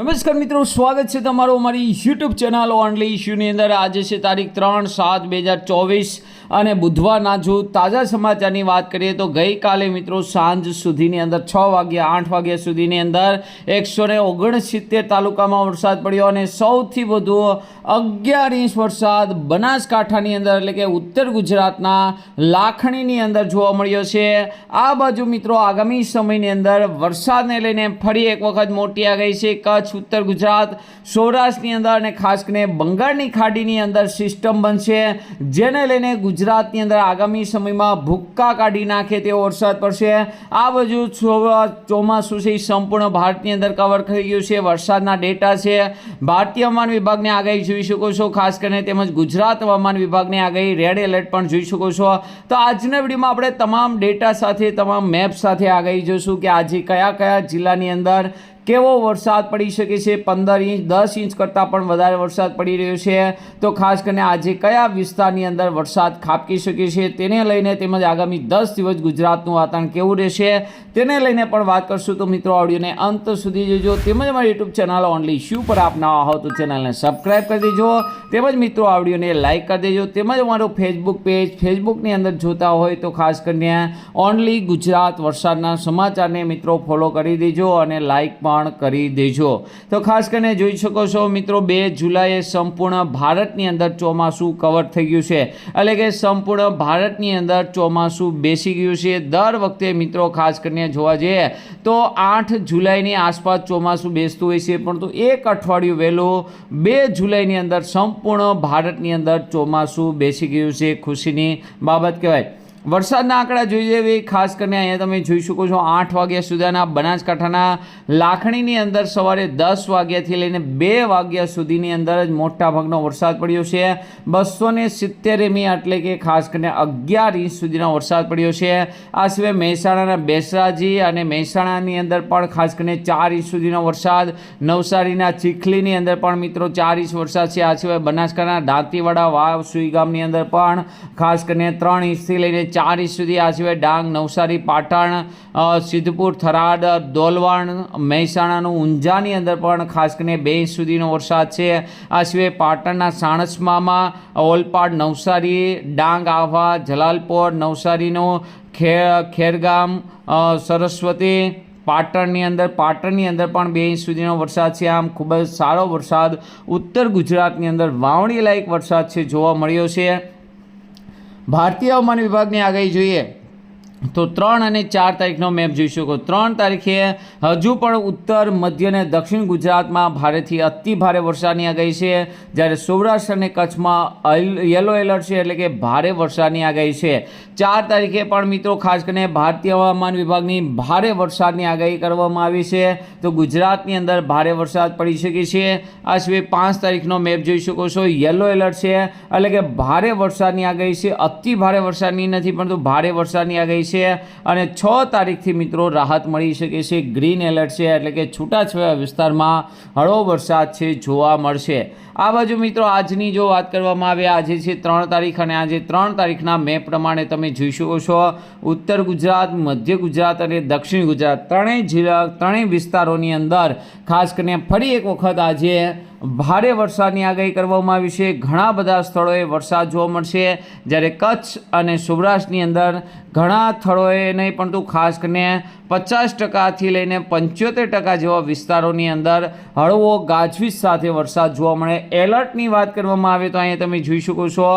નમસ્કાર મિત્રો, સ્વાગત છે તમારું અમારી યુટ્યુબ ચેનલ ઓનલી ઇશ્યુની અંદર. આજે છે તારીખ ત્રણ સાત બે હજાર ચોવીસ અને બુધવારના જો તાજા સમાચારની વાત કરીએ તો ગઈકાલે મિત્રો સાંજ સુધીની અંદર, છ વાગ્યા આઠ વાગ્યા સુધીની અંદર એકસો ને ઓગણસિત્તેર તાલુકામાં વરસાદ પડ્યો અને સૌથી વધુ અગિયાર ઇંચ વરસાદ બનાસકાંઠાની અંદર એટલે કે ઉત્તર ગુજરાતના લાખણીની અંદર જોવા મળ્યો છે. આ બાજુ મિત્રો આગામી સમયની અંદર વરસાદને લઈને ફરી એક વખત મોટી આ ગઈ છે. કચ્છ ઉત્તર ગુજરાત સૌરાષ્ટ્રની અંદર અને ખાસ કરીને બંગાળની ખાડીની અંદર સિસ્ટમ બનશે, જેને લઈને ગુજરાતની અંદર આગામી સમયમાં ભૂક્કા કાઢી નાખે તેવો વરસાદ પડશે. આ બાજુ ચોમાસું છે સંપૂર્ણ ભારતની અંદર કવર થઈ ગયું છે. વરસાદના ડેટા છે. ભારતીય હવામાન વિભાગની આગાહી જોઈ શકો છો. ખાસ કરીને તેમજ ગુજરાત હવામાન વિભાગની આગાહી રેડ એલર્ટ પણ જોઈ શકો છો. તો આજના વિડીયોમાં આપણે તમામ ડેટા સાથે, તમામ મેપ સાથે આગાહી જોઈશું કે આજે કયા કયા જિલ્લાની અંદર કેવો વરસાદ પડી શકે છે? પંદર ઇંચ, દસ ઇંચ કરતાં પણ વધારે વરસાદ પડી રહ્યો છે. તો ખાસ કરીને આજે કયા વિસ્તારની અંદર વરસાદ ખાબકી શકે છે તેને લઈને તેમજ આગામી દસ દિવસ ગુજરાતનું વાતાવરણ કેવું રહેશે તેને લઈને પણ વાત કરશું. તો મિત્રો ઓડિયોને અંત સુધી જોજો. તેમજ અમારી યુટ્યુબ ચેનલ ઓનલી ઇશ્યુ પર આપ નવા હો તો ચેનલને સબસ્ક્રાઈબ કરી દેજો. તેમજ મિત્રો ઓડિયોને લાઇક કરી દેજો. તેમજ અમારું ફેસબુક પેજ ફેસબુકની અંદર જોતા હોય તો ખાસ કરીને ઓનલી ગુજરાત વરસાદના સમાચારને મિત્રો ફોલો કરી દેજો અને લાઇક પણ કરી દેજો. તો ખાસ કરીને જોઈ શકો છો મિત્રો, બે જુલાઈએ સંપૂર્ણ ભારતની અંદર ચોમાસું કવર થઈ ગયું છે. એટલે કે સંપૂર્ણ ભારતની અંદર ચોમાસું બેસી ગયું છે. દર વખતે મિત્રો ખાસ કરીને જોવા જઈએ તો આઠ જુલાઈની આસપાસ ચોમાસું બેસતું હોય છે. પરંતુ એક અઠવાડિયું વહેલું બે જુલાઈની અંદર સંપૂર્ણ ભારતની અંદર ચોમાસું બેસી ગયું છે. ખુશીની બાબત કહેવાય. વરસાદના આંકડા જોઈએ એવી ખાસ કરીને અહીંયા તમે જોઈ શકો છો આઠ વાગ્યા સુધીના બનાસકાંઠાના લાખણીની અંદર સવારે દસ વાગ્યાથી લઈને બે વાગ્યા સુધીની અંદર જ મોટા ભાગનો વરસાદ પડ્યો છે. બસો ને સિત્તેર એમી એટલે કે ખાસ કરીને અગિયાર ઇંચ સુધીનો વરસાદ પડ્યો છે. આ સિવાય મહેસાણાના બેસરાજી અને મહેસાણાની અંદર પણ ખાસ કરીને ચાર ઇંચ સુધીનો વરસાદ. નવસારીના ચીખલીની અંદર પણ મિત્રો ચાર ઇંચ વરસાદ છે. આ સિવાય બનાસકાંઠાના દાંતીવાડા, વાવ સુઈ ગામની અંદર પણ ખાસ કરીને ત્રણ ઇંચથી લઈને ચાર ઇંચ સુધી આ સિવાય ડાંગ, નવસારી, પાટણ સિદ્ધપુર, થરાદ, દોલવાણ, મહેસાણાનું ઊંઝાની અંદર પણ ખાસ કરીને બે ઇંચ સુધીનો વરસાદ છે. આ સિવાય પાટણના સાણસમામાં, ઓલપાડ, નવસારી, ડાંગ, આહવા, જલાલપોર, નવસારીનો ખે, ખેરગામ સરસ્વતી, પાટણની અંદર પાટણની અંદર પણ બે ઇંચ સુધીનો વરસાદ છે. આમ ખૂબ જ સારો વરસાદ ઉત્તર ગુજરાતની અંદર વાવણી લાયક વરસાદ છે જોવા મળ્યો છે. ભારતીય હવામાન વિભાગની આગાહી જોઈએ. તો ત્રણ અને ચાર તારીખનો મેપ જોઈ શકો. ત્રણ તારીખે હજુ પણ ઉત્તર, મધ્ય અને દક્ષિણ ગુજરાતમાં ભારેથી અતિ ભારે વરસાદની આગાહી છે. જ્યારે સૌરાષ્ટ્ર અને કચ્છમાં યલો એલર્ટ છે એટલે કે ભારે વરસાદની આગાહી છે. ચાર તારીખે પણ મિત્રો ખાસ કરીને ભારતીય હવામાન વિભાગની ભારે વરસાદની આગાહી કરવામાં આવી છે. તો ગુજરાતની અંદર ભારે વરસાદ પડી શકે છે. આ સિવાય પાંચ તારીખનો મેપ જોઈ શકો છો. યલો એલર્ટ છે એટલે કે ભારે વરસાદની આગાહી છે. અતિ ભારે વરસાદની નથી, પરંતુ ભારે વરસાદની આગાહી છે. અને છ તારીખથી મિત્રો રાહત મળી શકે છે. ગ્રીન એલર્ટ છે એટલે કે છૂટાછવાયા વિસ્તારમાં હળવો વરસાદ છે, જોવા મળશે. આ બાજુ મિત્રો આજની જો વાત કરવામાં આવે, આજે છે ત્રણ તારીખ અને આજે ત્રણ તારીખના મેપ પ્રમાણે તમે જોઈ શકો છો. ઉત્તર ગુજરાત, મધ્ય ગુજરાત અને દક્ષિણ ગુજરાત ત્રણેય જિલ્લા ત્રણેય વિસ્તારોની અંદર ખાસ કરીને ફરી એક વખત આજે ભારે વરસાદની આગાહી કરવામાં આવી છે. ઘણા બધા સ્થળોએ વરસાદ જોવા મળશે. જ્યારે કચ્છ અને સૌરાષ્ટ્રની અંદર ઘણા સ્થળોએ નહીં, પરંતુ ખાસ કરીને પચાસ ટકાથી લઈને પંચોતેર ટકા જેવા વિસ્તારોની અંદર હળવો ગાજવીજ સાથે વરસાદ જોવા મળે. એલર્ટની વાત કરવામાં આવે તો અહીંયા તમે જોઈ શકો છો,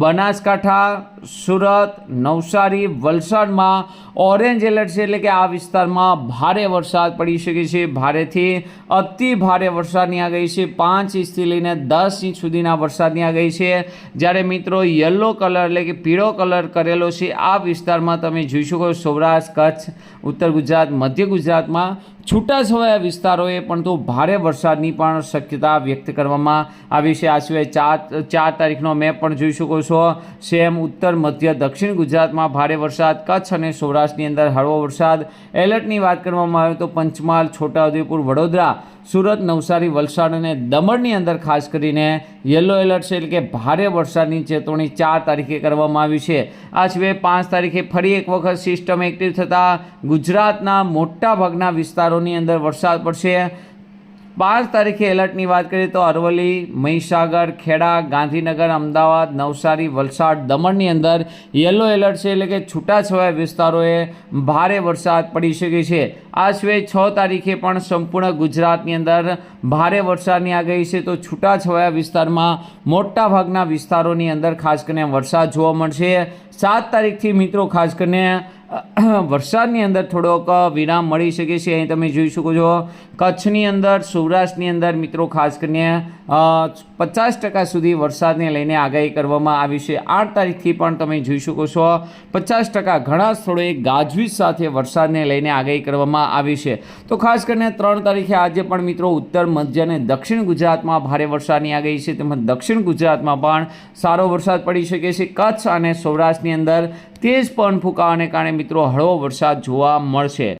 બનાસકાંઠા, સુરત, નવસારી, વલસાડમાં ઓરેન્જ એલર્ટ છે એટલે કે આ વિસ્તારમાં ભારે વરસાદ પડી શકે છે. ભારેથી અતિ ભારે વરસાદની આગાહી છે. પાંચ ઇંચથી લઈને દસ ઇંચ સુધીના વરસાદની આગાહી છે. જ્યારે મિત્રો યલો કલર એટલે કે પીળો કલર કરેલો છે, આ વિસ્તારમાં તમે જોઈ શકો સૌરાષ્ટ્ર, કચ્છ, ઉત્તર ગુજરાત, મધ્ય ગુજરાતમાં છૂટાછવાયા વિસ્તારોએ પણ તો ભારે વરસાદની પણ શક્યતા વ્યક્ત કરવામાં આવી છે. આ સિવાય ચાર ચાર તારીખનો મેપ પણ જોઈ શકો છો. સેમ ઉત્તર, મધ્ય, દક્ષિણ ગુજરાતમાં ભારે વરસાદ, કચ્છ અને સૌરાષ્ટ્રની અંદર હળવો વરસાદ. એલર્ટની વાત કરવામાં આવે તો પંચમહાલ, છોટાઉદેપુર, વડોદરા, સુરત, નવસારી, વલસાડ અને દમણની અંદર ખાસ કરીને યલો એલર્ટ છે એટલે કે ભારે વરસાદની ચેતવણી ચાર તારીખે કરવામાં આવી છે. આ સિવાય પાંચ તારીખે ફરી એક વખત સિસ્ટમ એક્ટિવ થતાં ગુજરાતના મોટાભાગના વિસ્તારોની અંદર વરસાદ પડશે. પાંચ તારીખે એલર્ટની વાત કરીએ તો અરવલ્લી, મહીસાગર, ખેડા, ગાંધીનગર, અમદાવાદ, નવસારી, વલસાડ દમણની અંદર યલો એલર્ટ છે એટલે કે છૂટાછવાયા વિસ્તારોએ ભારે વરસાદ પડી શકે છે. આ સિવાય છ તારીખે પણ સંપૂર્ણ ગુજરાતની અંદર ભારે વરસાદની આગાહી છે તો છૂટાછવાયા વિસ્તારમાં મોટા ભાગના વિસ્તારોની અંદર ખાસ કરીને વરસાદ જોવા મળશે. સાત તારીખથી મિત્રો ખાસ કરીને વરસાદની અંદર થોડોક વિરામ મળી શકે છે, અહીં તમે જોઈ શકો છો. કચ્છની અંદર, સૌરાષ્ટ્રની અંદર મિત્રો, ખાસ કરીને પચાસ ટકા સુધી વરસાદને લઈને આગાહી કરવામાં આવી છે. આઠ તારીખથી પણ તમે જોઈ શકો છો, પચાસ ટકા ઘણા સ્થળોએ ગાજવીજ સાથે વરસાદને લઈને આગાહી કરવામાં આવી છે. તો ખાસ કરીને ત્રણ તારીખે આજે પણ મિત્રો ઉત્તર, મધ્ય અને દક્ષિણ ગુજરાતમાં ભારે વરસાદની આગાહી છે. તેમજ દક્ષિણ ગુજરાતમાં પણ સારો વરસાદ પડી શકે છે. કચ્છ અને સૌરાષ્ટ્રની અંદર તેજ પવન ફૂંકાવાને કારણે મિત્રો હળવો વરસાદ જોવા મળશે.